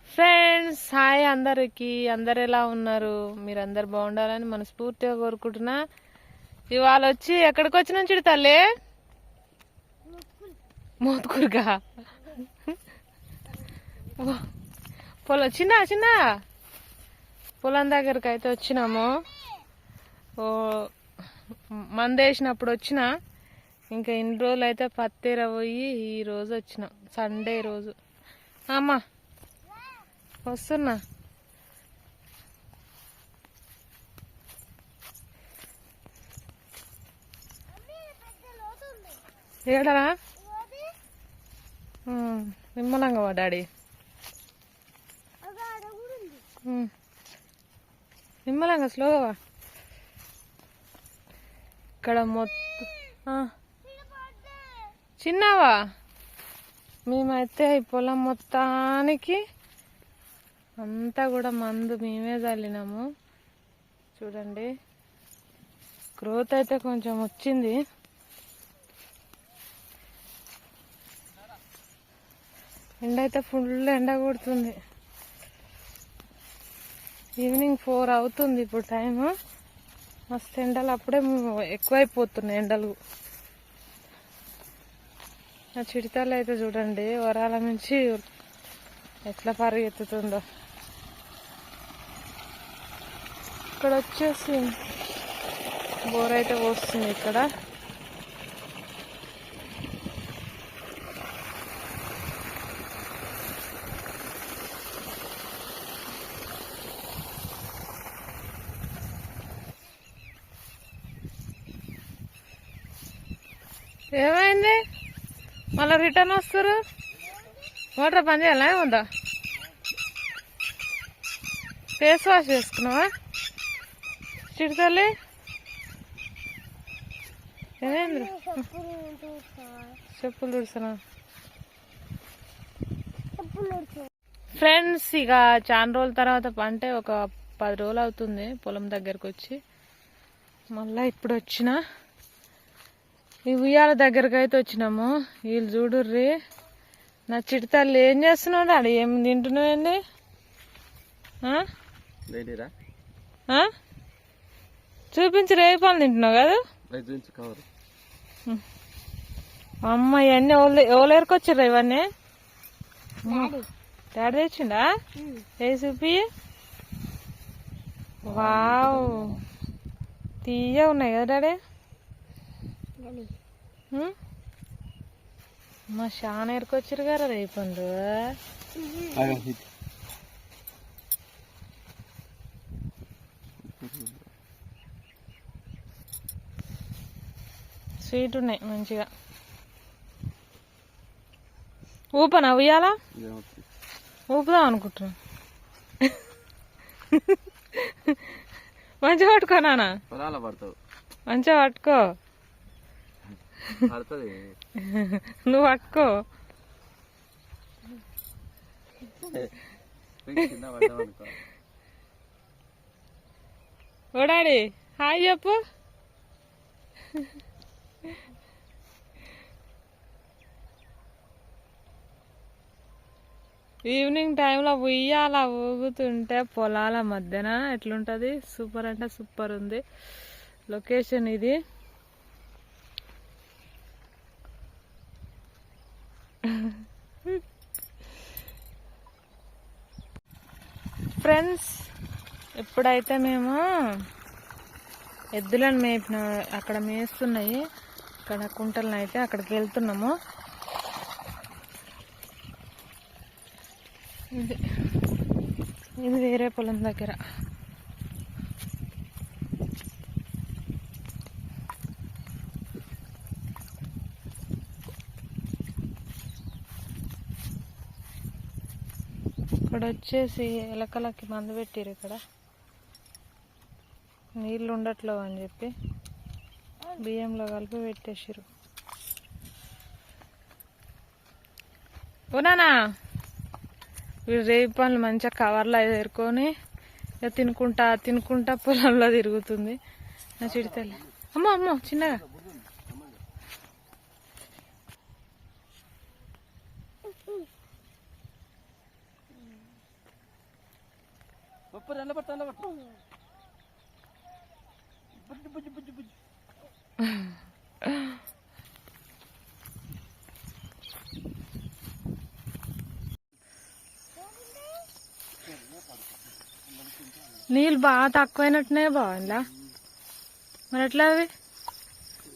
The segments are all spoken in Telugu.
ఫ్రెండ్స్ హాయ్ అందరికి. అందరు ఎలా ఉన్నారు? మీరు అందరు బాగుండాలని మనస్ఫూర్తిగా కోరుకుంటున్నా. ఇవాళ వచ్చి ఎక్కడికి వచ్చిన చూడు తల్లి? మోత్కూరుగా పొలం చిన్న చిన్న. పొలం దగ్గరికి అయితే వచ్చినాము. ఓ మందేసినప్పుడు వచ్చిన. ఇంకా ఇన్ని రోజులు అయితే పత్తేర పోయి ఈ రోజు వచ్చినాం. సండే రోజు. అమ్మా వస్తున్నా. ఏడరా? నిమ్మలంగా డాడీ. నిమ్మలంగా స్లోగా ఇక్కడ మొత్తం చిన్నవా? మేమైతే ఈ పొలం మొత్తానికి అంతా కూడా మందు మేమే చల్లినాము చూడండి. గ్రోత్ అయితే కొంచెం వచ్చింది. ఎండ అయితే ఫుల్ ఎండ కొడుతుంది. ఈవినింగ్ ఫోర్ అవుతుంది ఇప్పుడు టైం మస్తు ఎండలు అప్పుడే ఎక్కువైపోతున్నాయి ఎండలు. ఆ చిడితాలు అయితే చూడండి. వరాల నుంచి ఎట్లా పరిగెత్తుతుందో. ఇక్కడ వచ్చేసి బోర్ అయితే వస్తుంది ఇక్కడ. ఏమైంది? మళ్ళీ రిటర్న్ వస్తారు? మోటార్ పని చేయాలా ఏముందా? ఫేస్ వాష్ చేసుకున్నావా? చిడతల్లి ఏమైంది చెప్పులు తుడుస్తున్నా. ఫ్రెండ్స్ ఇక చాలా రోజుల తర్వాత పంటే ఒక పది రోజులు అవుతుంది పొలం దగ్గరకు వచ్చి. మళ్ళీ ఇప్పుడు వచ్చిన. ఈ ఉయ్యాల దగ్గరకు అయితే వచ్చినాము. వీళ్ళు చూడుర్రి. నా చిడతల్లి ఏం చేస్తున్నావు డాడీ? ఏం తింటున్నావండి ఆ? చూపించి పళ్ళు తింటున్నావు కదా? అమ్మ ఇవన్నీ ఎవరు ఎవరు ఎరుకొచ్చారు ఇవన్నీ? డాడీ తెచ్చిండా? ఏ చూపి. వావ్. తీయ ఉన్నాయి కదా డాడీ? మా చాలా ఎరుకొచ్చారు కదా రేపు స్వీట్ ఉన్నాయి మంచిగా. ఊపనా ఉయ్యాలా? ఊపుదాం అనుకుంటున్నా. మంచిగా పట్టుకో పడతావు. మంచిగా పట్టుకో. నువ్వు పట్టుకో. కింద పడ్డావు అనుకో. ఓ డాడీ హాయ్ చెప్పు. ఈవినింగ్ టైంలో ఉయ్యాల ఊగుతుంటే పొలాల మధ్యన ఎట్లుంటుంది? సూపర్ అంటే సూపర్ ఉంది. లొకేషన్ ఇది. ఫ్రెండ్స్ ఇప్పుడైతే మేము ఎద్దులను మేపిన అక్కడ మేస్తున్నాయి అక్కడ కుంటలను అయితే అక్కడికి వెళ్తున్నాము. ఇది ఇది వేరే పొలం దగ్గర. ఇక్కడ వచ్చేసి ఎలకలకి మందు పెట్టిరు ఇక్కడ. నీళ్ళు ఉండట్లేవు అని చెప్పి బియ్యంలో కలిపి పెట్టేసిరు ఓనానా వీడు రేపు పనులు మంచిగా కవర్లో ఎదుర్కొని ఇక తినుకుంటా తినుకుంటా పొలంలో తిరుగుతుంది. నా చిడితల్లి అమ్మ అమ్మ చిన్నగా. ఉప్పు బుజ్జి బుజ్జి బుజ్జి. బాగా తక్కువైనట్టున్నాయి బాగుందా? ఇలా మరి ఎట్లా అవి?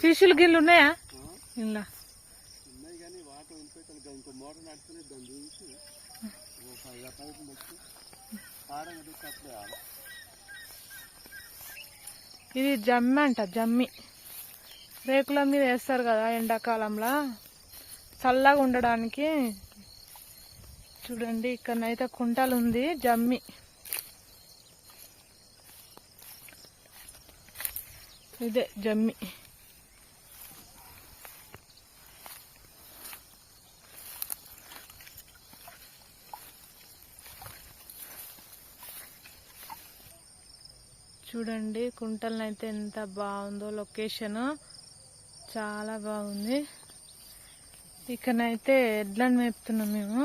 ఫిషులు గిల్లు ఉన్నాయా? ఇలా. ఇది జమ్మి అంట జమ్మి. రేకుల మీద వేస్తారు కదా ఎండాకాలంలో. చల్లగా ఉండడానికి. చూడండి ఇక్కడనైతే కుంటలు ఉంది జమ్మి. ఇదే జమ్మి. చూడండి కుంటలనైతే ఎంత బాగుందో లొకేషన్. చాలా బాగుంది. ఇక్కడనైతే ఎడ్లను మేపుతున్నాం మేము.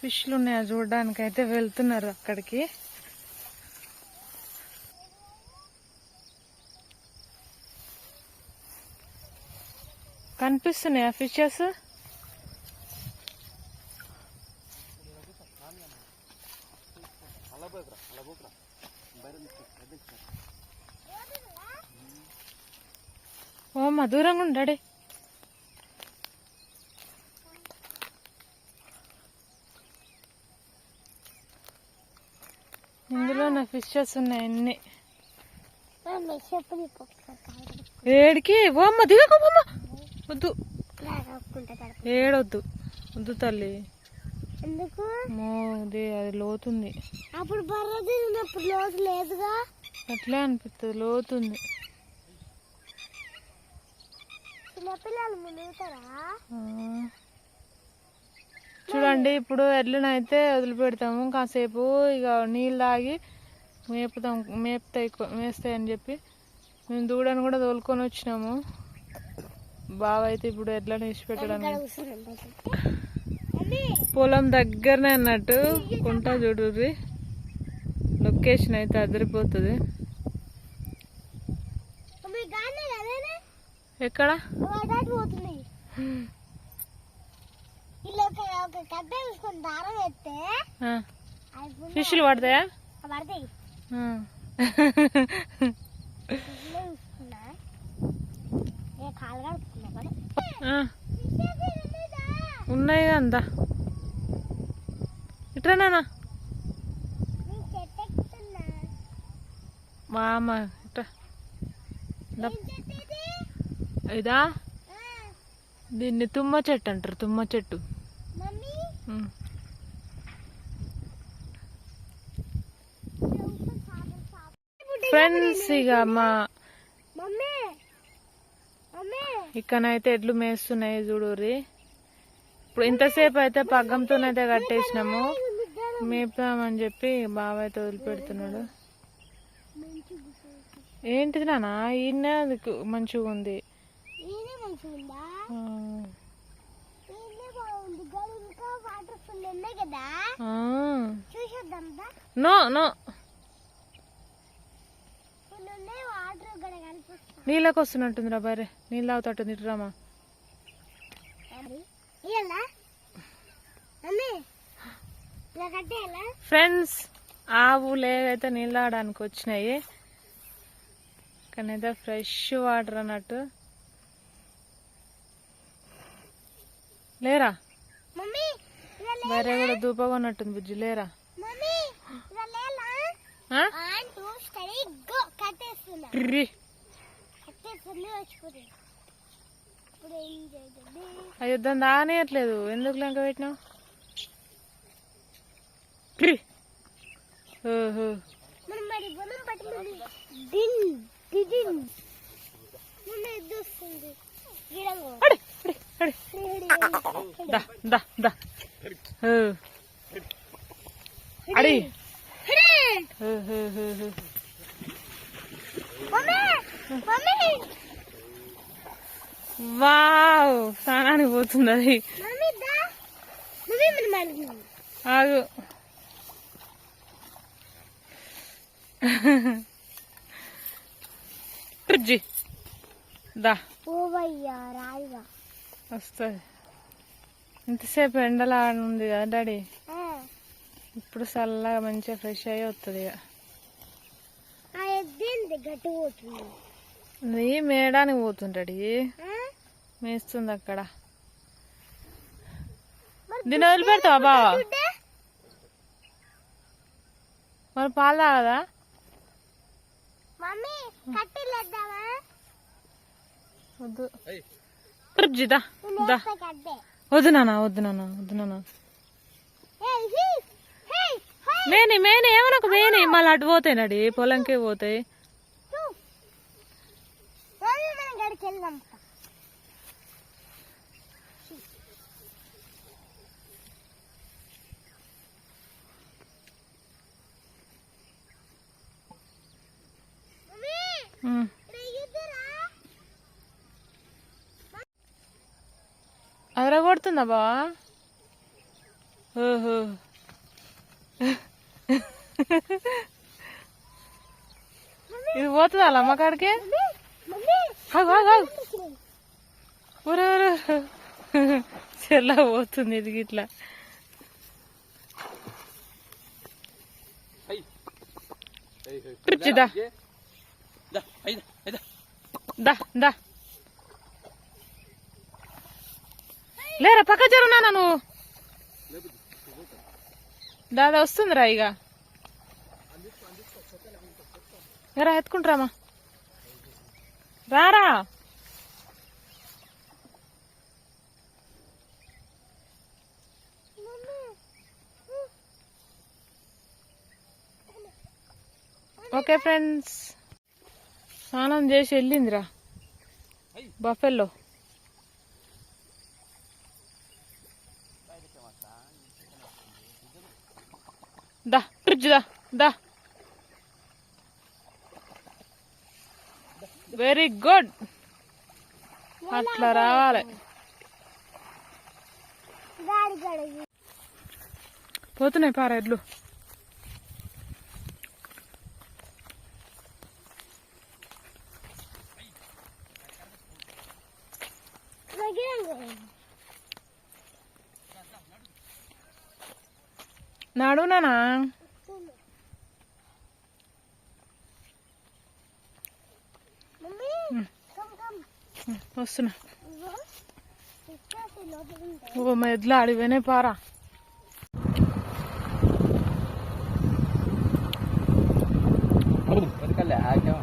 ఫిష్లు ఉన్నాయా చూడడానికి అయితే వెళ్తున్నారు అక్కడికి. కనిపిస్తున్నాయా ఫిషెస్? ఓ మా దూరంగా ఉండడే ఇందులో నా ఫిషెస్ ఉన్నాయి అన్ని. ఏడికి? ఓ అమ్మ దిగకు అమ్మ. వద్దు. ఏడొద్దు. వద్దు తల్లి. అది లోతుంది. అప్పుడు లోతు లేదుగా? అట్లే అనిపిస్తుంది లోతుంది. చిన్నపిల్లలు మునుగుతారా? ఆ. చూడండి ఇప్పుడు ఎడ్లనైతే వదిలిపెడతాము. కాసేపు ఇక నీళ్ళు తాగి మేపుతాం మేపుతాయి మేస్తాయి అని చెప్పి మేము దూడని కూడా తోలుకొని వచ్చినాము. బావ అయితే ఇప్పుడు ఎడ్లను విడిచిపెట్టడానికి పొలం దగ్గరనే అన్నట్టు కుంట చూడుర్రి. లొకేషన్ అయితే అదిరిపోతుంది. ఎక్కడ? ఫిష్లు పడతాయా? ఉన్నాయి అందా ఇట్రా నేను మా ఇట్రా. చెట్టు ఇది? దీన్ని తుమ్మ చెట్టు అంటారు తుమ్మ చెట్టు. ఫ్రెండ్స్ ఇక మా ఇక్కడనైతే ఎడ్లు మేస్తున్నాయి చూడుర్రి. ఇప్పుడు ఇంతసేపు అయితే పగ్గంతోనైతే కట్టేసినాము. మేపుదామని చెప్పి బావ అయితే వదిలిపెడుతున్నాడు. ఏంటిది నాన్న ఈయనే మంచిగా ఉందా ఆ. ఈయనే బాగుంది గడు ఇంకా వాటర్ ఫుల్ ఉన్నాయి కదా ఆ. చూసేద్దాం దా నో నో. నీళ్ళకి వస్తున్నట్టుంది రా బరే నీళ్ళు తాగుతాటుంది ఇటు రామా. ఫ్రెండ్స్ ఆవు లేగైతే నీళ్ళు తాగడానికి వచ్చినాయి. ఇక్కడైతే ఫ్రెష్ వాటర్ అన్నట్టు. లేరా? బరే కూడా దూపగా ఉన్నట్టుంది బుజ్జి లేరా? యుద్ధం దానేయట్లేదు ఎందుకు లెంక పెట్టినావు. ఓహో. గిడంగో. అడి, వావ్ స్నానానికి పోతుంది అది. ఆగు. ఫ్రిడ్జి దా. ఓవయ్యా రాయిగా వస్తుంది ఇంతసేపు ఎండలా ఉంది కదా డాడీ? ఇప్పుడు చల్లగా మంచిగా ఫ్రెష్ అయ్యి వస్తుంది ఇక. నీ మేయడానికి పోతుంటాడు? మేస్తుంది అక్కడ. దీన్ని వదిలిపెడతావా బావా? మరి పాలు తాగదా? వద్దు. ఏయ్, ఫ్రిడ్జ్ దా వద్దు నాన్న వద్దు నాన్న వద్దు నాన్న మేని మేని ఏమనకు మేని మళ్ళీ అటు పోతాయి నడి పొలంకే పోతాయి కొడుతుందా బావా? ఓహో. ఇది పోతుందా అమ్మ కాడికి? చెల్ల పోతుంది ఇది గిట్లా. ఏయ్. ఫ్రిడ్జ్ దా? దా, ఐదా, ఐదా. దా దా లేరా పక్క జరున్నానా నువ్వు దాదా వస్తుందిరా ఇక రా ఎత్తుకుంటారామా? రారా? ఓకే ఫ్రెండ్స్ స్నానం చేసి వెళ్ళిందిరా. బఫెల్లో. దా ఫ్రిడ్జ్ దా దా. వెరీ గుడ్ అట్లా రావాలి. పోతున్నాయి పార కమ్ కమ్ వస్తున్నా. ఓ మా ఎడ్లు ఆడిపోయినాయి పారా బతకలే, ఆగాం.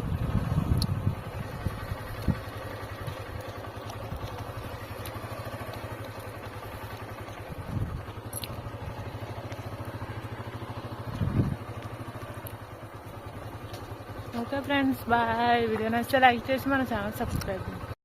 ఓకే ఫ్రెండ్స్ బాయ్ వీడియో నచ్చితే లైక్ చేసి మన ఛానల్ సబ్స్క్రైబ్